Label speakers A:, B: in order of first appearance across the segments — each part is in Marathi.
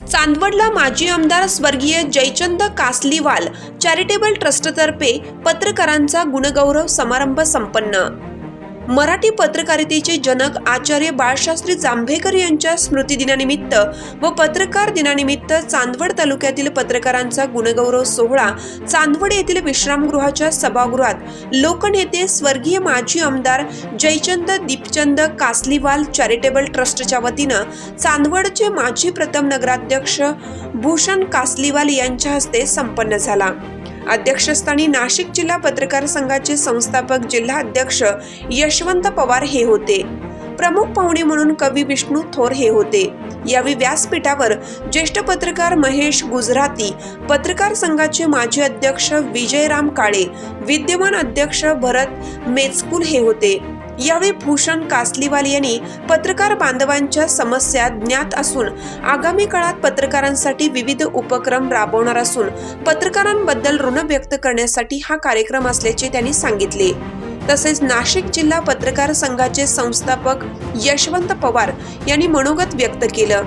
A: चांदवडला माजी आमदार स्वर्गीय जयचंद कासलीवाल चॅरिटेबल ट्रस्टतर्फे पत्रकारांचा गुणगौरव समारंभ संपन्न. मराठी पत्रकारितेचे जनक आचार्य बाळशास्त्री जांभेकर यांच्या स्मृतिदिनानिमित्त व पत्रकार दिनानिमित्त चांदवड तालुक्यातील पत्रकारांचा गुणगौरव सोहळा चांदवड येथील विश्रामगृहाच्या सभागृहात लोकनेते स्वर्गीय माजी आमदार जयचंद दीपचंद कासलीवाल चॅरिटेबल ट्रस्टच्या वतीनं चांदवडचे माजी प्रथम नगराध्यक्ष भूषण कासलीवाल यांच्या हस्ते संपन्न झाला. अध्यक्षस्थानी नाशिक जिल्हा पत्रकार संघाचे संस्थापक जिल्हा अध्यक्ष यशवंत पवार हे होते. प्रमुख पाहुणे म्हणून कवी विष्णू थोर हे होते. यावेळी व्यासपीठावर ज्येष्ठ पत्रकार महेश गुजराती पत्रकार संघाचे माजी अध्यक्ष विजयराम काळे विद्यमान अध्यक्ष भरत मेचकुल हे होते. यावेळी भूषण कासलीवाल यांनी पत्रकार बांधवांच्या समस्या ज्ञात असून आगामी काळात पत्रकारांसाठी विविध उपक्रम राबवणार असून पत्रकारांबद्दल ऋण व्यक्त करण्यासाठी हा कार्यक्रम असल्याचे त्यांनी सांगितले. तसेच नाशिक जिल्हा पत्रकार संघाचे संस्थापक यशवंत पवार यांनी मनोगत व्यक्त केलं.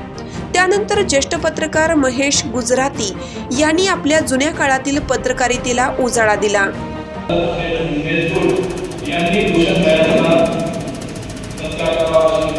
A: त्यानंतर ज्येष्ठ पत्रकार महेश गुजराती यांनी आपल्या जुन्या काळातील पत्रकारितेला उजाळा दिला.
B: यांनी भूषण तयार करणार महेश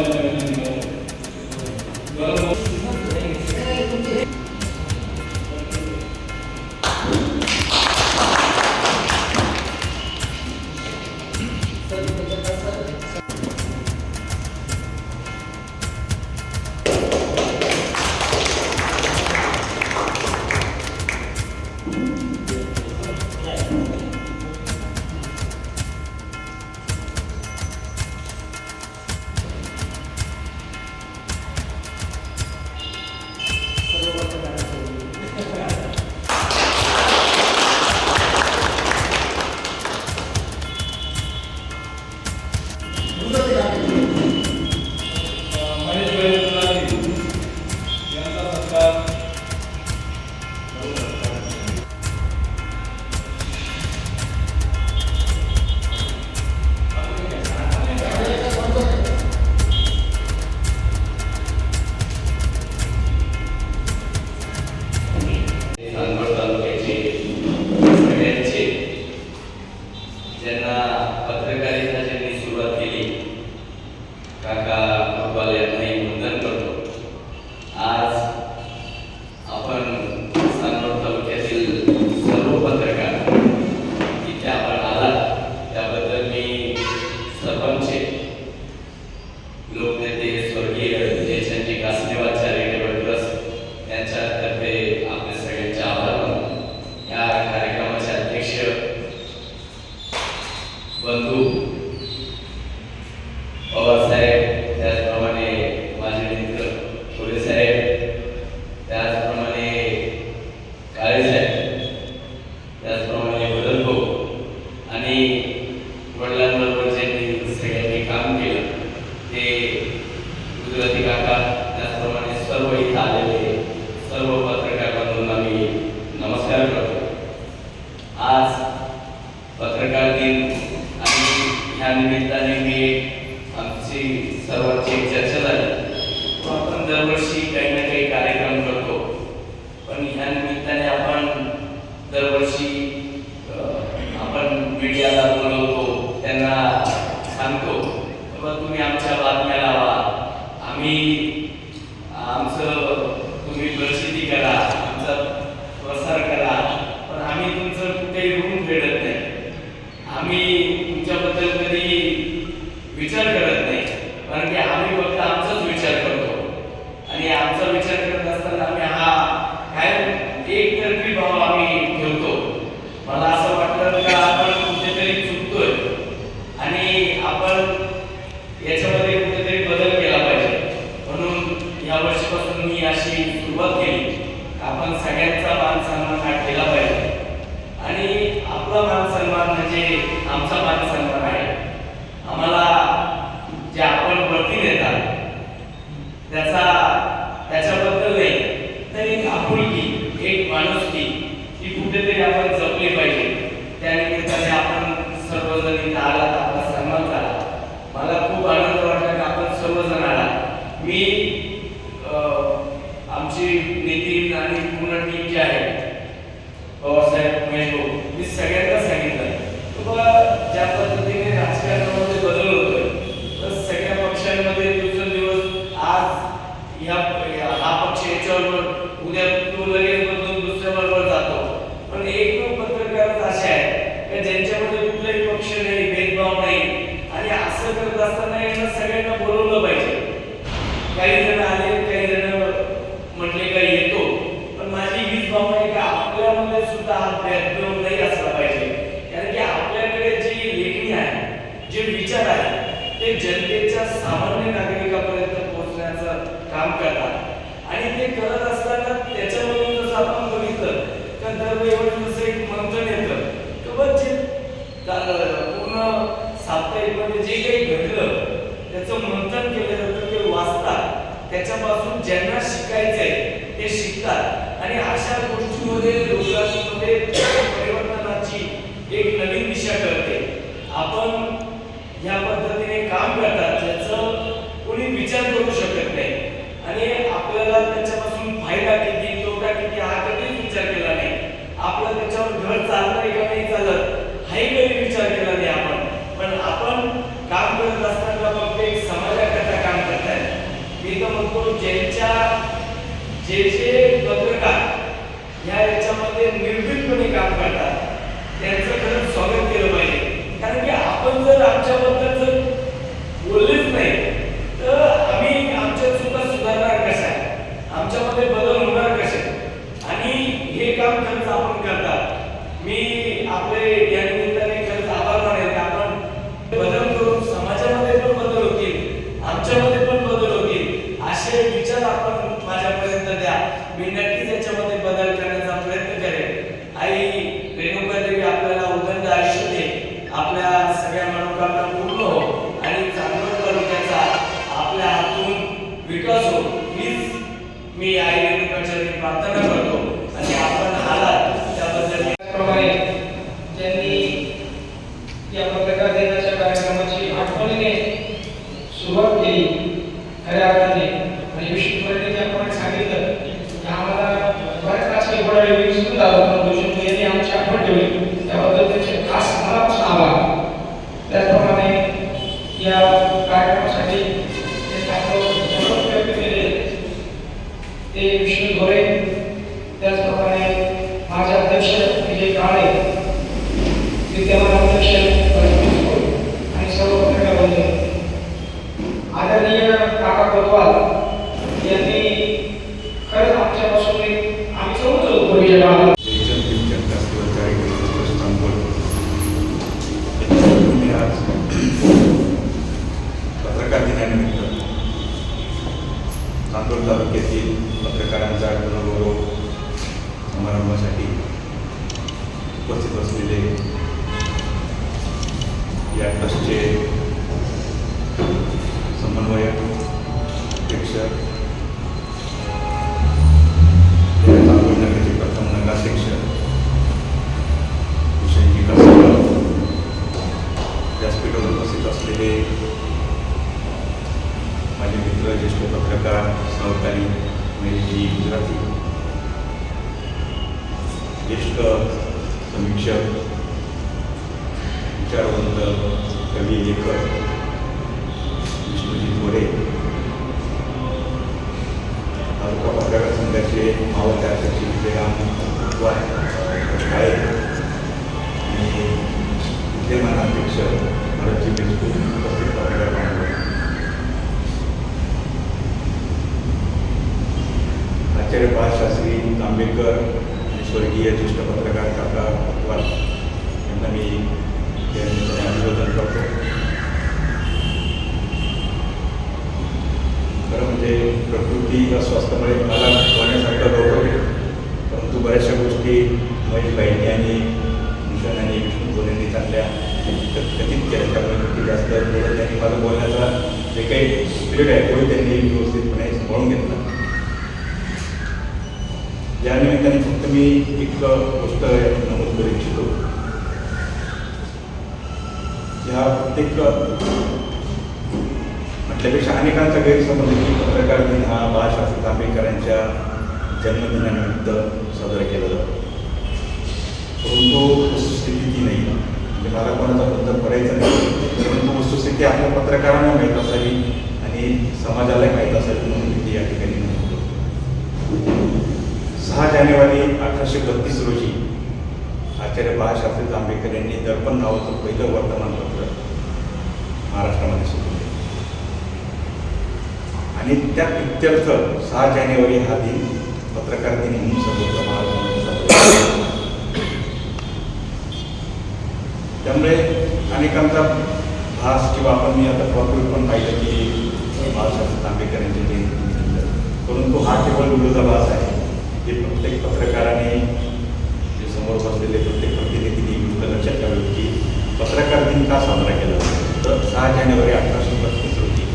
C: तुमच्याबद्दल कधी विचार करा नाही कारण की आम्ही फक्त आमचाच विचार करतो आणि आमचा विचार करत असताना आम्ही हा काय एकतर्फी भाव आम्ही ठेवतो मला असं वाटतं का आपण कुठेतरी चुकतोय आणि आपण याच्यामध्ये कुठेतरी बदल केला पाहिजे म्हणून या वर्षीपासून मी अशी सुरुवात केली आपण सगळ्यांचा मान सन्मान हा केला पाहिजे आणि आपला मान सन्मान म्हणजे आमचा मान सन्मान आहे आम्हाला जे आपण वरती नेतात त्याचा त्याच्याबद्दल नाही तर एक आपुलकी एक माणुसकी ही कुठेतरी आपण जपली पाहिजे त्या निमित्ताने आपण सर्वजण इथं आलात आपला सन्मान झाला मला खूप आनंद वाटला की आपण सर्वजण आलात मी अं, आमची नितीन आणि पूर्ण टीम जी आहे पवारसाहेब महेश भाऊ मी सगळ्यांना सांगितलं. की बाबा ज्या पद्धतीने राजकारणामध्ये बदल होतोय तर सगळ्या पक्षांमध्ये दिवसेंदिवस आज ह्या हा पक्ष याच्यावर उद्या तो लगेच बदलून दुसऱ्या बरोबर जातो. पण एक पत्रकार असे आहे की ज्यांच्यामध्ये कुठलाही पक्ष नाही भेदभाव नाही आणि असं करत असताना यांना सगळ्यांना बोलवलं पाहिजे. काही जण आले काही जण म्हटले काही येतो. पण माझी हीच भावना आहे की आपल्यामध्ये सुद्धा हा नाही असला पाहिजे. कारण की आपल्याकडे जी लेखणी आहे जे विचार आहे ते जनतेच्या सामान्य नागरिकापर्यंत पोहोचण्याचं काम करतात. आणि ते करत असताना त्याच्या जसं आपण बघितलं तर दरवेळी जसं एक मंथन येतं तर बघ जे चा- पूर्ण साप्ताहिकमध्ये जे काही घडलं त्याचं मंथन केलं जातं ते वाचतात त्याच्यापासून ज्यांना शिकायचंय ते शिकतात आणि अशा गोष्टींमध्ये लोकांमध्ये परिवर्तनाची एक नवीन दिशा कळते आपण या पद्धतीने काम करतात ज्याचं कोणी विचार करू शकत नाही आणि आपल्याला त्याच्यापासून फायदा किती तोटा किती हा कधीच विचार केला नाही आपलं त्याच्यावर घर चालतंय का नाही चालत हाही कधी विचार केला नाही आपण पण आपण काम करत असताना फक्त एक समाजाकरता काम करताय मी तर म्हणतो ज्यांच्या जे जे पत्रकार या याच्यामध्ये निर्भीडपणे काम करतात त्यांचं खरंच स्वागत केलं पाहिजे कारण की आपण जर आमच्याबद्दल जर बोललेच नाही तर आम्ही आमच्या चुका सुधारणार कशा आमच्यामध्ये बदल होणार कसे आणि हे काम खरंच आपण करतात मी आपले या निमित्ताने खरंच आभार मानेल की आपण बदल करून समाजामध्ये पण बदल आमच्यामध्ये पण बदल होतील असे विचार आपण माझ्यापर्यंत द्या. मी
D: नक्की सुरुवात केली. खऱ्या अर्थाने. आणि विष्णूपर्यंत आपण सांगितलं की आम्हाला बऱ्याच राजकीय घोडाळे विसरून झालो पण दुष्यंत यांनी आमची आठवण ठेवली. त्याबद्दल त्याचे खास मनापासून आभार. त्याचप्रमाणे या कार्यक्रमासाठी जे आपलं व्यक्त केले ते विष्णू धोरे त्याचप्रमाणे माझे अध्यक्ष विजय काळे विद्यमान अध्यक्ष
E: समारंभासाठी उपस्थित असलेले या ट्रस्टचे समन्वयक चांदोड नगरचे प्रथम नगराध्यक्ष विषयी कसं व्यासपीठावर उपस्थित असलेले माझे मित्र ज्येष्ठ पत्रकार सहकारी महेशजी गुजराती ज्येष्ठ समीक्षक विचारवंत कवी लेखक विष्णुजी मोरे तालुका पत्रकार संघाचे मावळते अध्यक्ष विजयराम आणि विद्यमान अध्यक्ष भरतजी बिस्कूट उपस्थित पत्रकार आचार्य बाळशास्त्री तांबेकर स्वर्गीय ज्येष्ठ पत्रकार काका पटवाल यांना मी या अभिवादन करतो खरं म्हणजे प्रकृती अस्वास्थ्यामुळे मला होण्यासारखं गौरव परंतु बऱ्याचशा गोष्टी महेशबाईंनी आणि भूषण आणि विष्णू बोलेंनी चांगल्या कथित केल्या त्यामुळे की जास्त थोडं त्यांनी माझं बोलण्याचा जे काही पिरियड आहे तोही त्यांनी व्यवस्थितपणे सांभाळून घेतला मी एक गोष्ट नमूद करू इच्छितो ह्या प्रत्येक म्हटल्यापेक्षा अनेकांचा गैरसमज की पत्रकार दिन हा बाळशास्त्री तांबेकरांच्या जन्मदिनानिमित्त साजरा केला जातो. परंतु वस्तुस्थिती ती नाही. म्हणजे मला कोणाचा बद्दल करायचा नाही. परंतु वस्तुस्थिती आपल्या पत्रकारांना माहीत असावी आणि समाजालाही माहीत असावी म्हणून मी ती या ठिकाणी नमूद करतो सहा जानेवारी अठराशे बत्तीस रोजी आचार्य बाळाशास्त्री जांभेकर यांनी दर्पण नावाचं पहिलं वर्तमानपत्र महाराष्ट्रामध्ये सुरू केलं. आणि त्या इत्यर्थ सहा जानेवारी हा दिन पत्रकार दिन म्हणून सर्वत्र महाराष्ट्रामध्ये त्यामुळे अनेकांचा भास किंवा आपण मी आता प्रॉपर पण पाहिलं की बाळासाहेब आंबेडकर यांची जयंती परंतु हा केवळ विरोधाभास आहे हे प्रत्येक पत्रकाराने जे समोर बसलेले प्रत्येक प्रतिनिधींनी गोष्ट लक्षात ठेवावी की पत्रकार दिन का साजरा केला. तर सहा जानेवारी अठराशे पस्तीस रोजी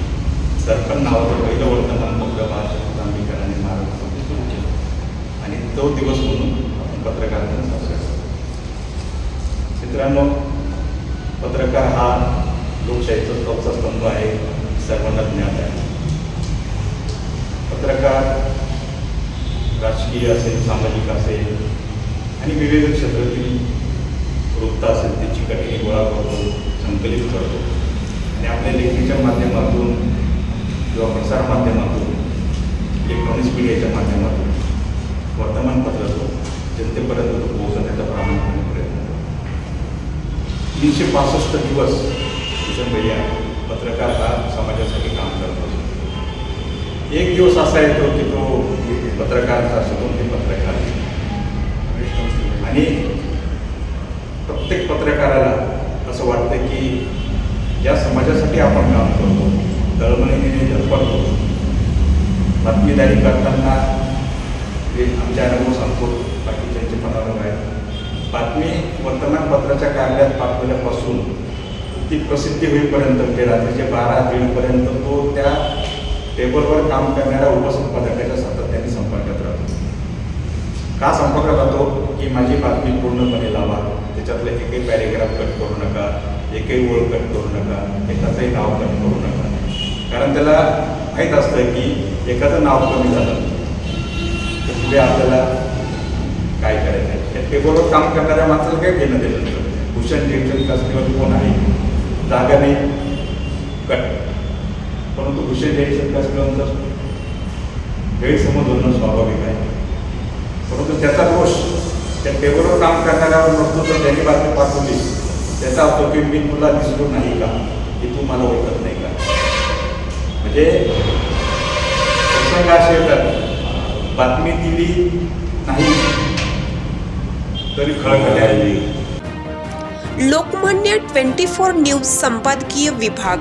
E: दर्पण नावाचं पहिलं वर्तमानपत्र महाराष्ट्र आंबेडकरांनी महाराष्ट्रामध्ये सुरू केलं. आणि तो दिवस म्हणून आपण पत्रकारांना साजरा करतो. मित्रांनो पत्रकार हा लोकशाहीचा चौथा स्तंभ आहे सर्वांना ज्ञात आहे. पत्रकार राजकीय असेल सामाजिक असेल आणि विविध क्षेत्रातील वृत्त असेल त्याची कठीणी गोळा करतो संकलित करतो. आणि आपल्या लेखणीच्या माध्यमातून किंवा प्रसार माध्यमातून इलेक्ट्रॉनिक्स मीडियाच्या माध्यमातून वर्तमानपत्रातून जनतेपर्यंत तो पोहोचवण्याचा प्रामाणिकपणे प्रयत्न करतो. तीनशे पासष्ट दिवस त्याच्या मीडिया पत्रकार हा समाजासाठी काम करत असतो. एक दिवस असा येतो की तो पत्रकारचा असतो ते पत्रकार. आणि प्रत्येक पत्रकाराला असं वाटतं की ज्या समाजासाठी आपण काम करतो तळमळीने धडपडतो बातमीदारी करताना ते आमच्या अनुभव सांगतो बाकीच्यांचे पण अनुभव आहेत. बातमी वर्तमानपत्राच्या कार्यालयात पाठवल्यापासून ती प्रसिद्धी होईपर्यंत म्हणजे रात्रीचे बारा दीडपर्यंत तो त्या टेबलवर काम करणाऱ्या उपसंपादकाच्या सातत्याने संपर्कात राहतो. का संपर्कात राहतो? की माझी बातमी पूर्णपणे लावा. त्याच्यातलं एकही पॅरेग्राफ कट करू नका एकही ओळ कट करू नका एकाचंही नाव कट करू नका. कारण त्याला माहीत असतं की एकाचं नाव कमी झालं. तर पुढे आपल्याला काय करायचं आहे? पेपरवर काम करणाऱ्या माणसाला काय घेणं दिलं नसतं भूषण टेन्शन कसलीवर कोण आहे? जागा नाही. कट. परंतु भूषण टेन्शन कसलीवर गैरसमज होणं स्वाभाविक आहे. परंतु त्याचा दोष त्या पेपरवर काम करणाऱ्यावर नसतो तर त्यांनी बातमी पाठवली. त्याचा अर्थ की मी तुला दिसलो नाही का? की तू मला ओळखत नाही का? म्हणजे प्रसंग असे येतात. बातमी दिली नाही तरी खळखळ
A: लोकमान्य ट्वेंटी फोर न्यूज संपादकीय विभाग.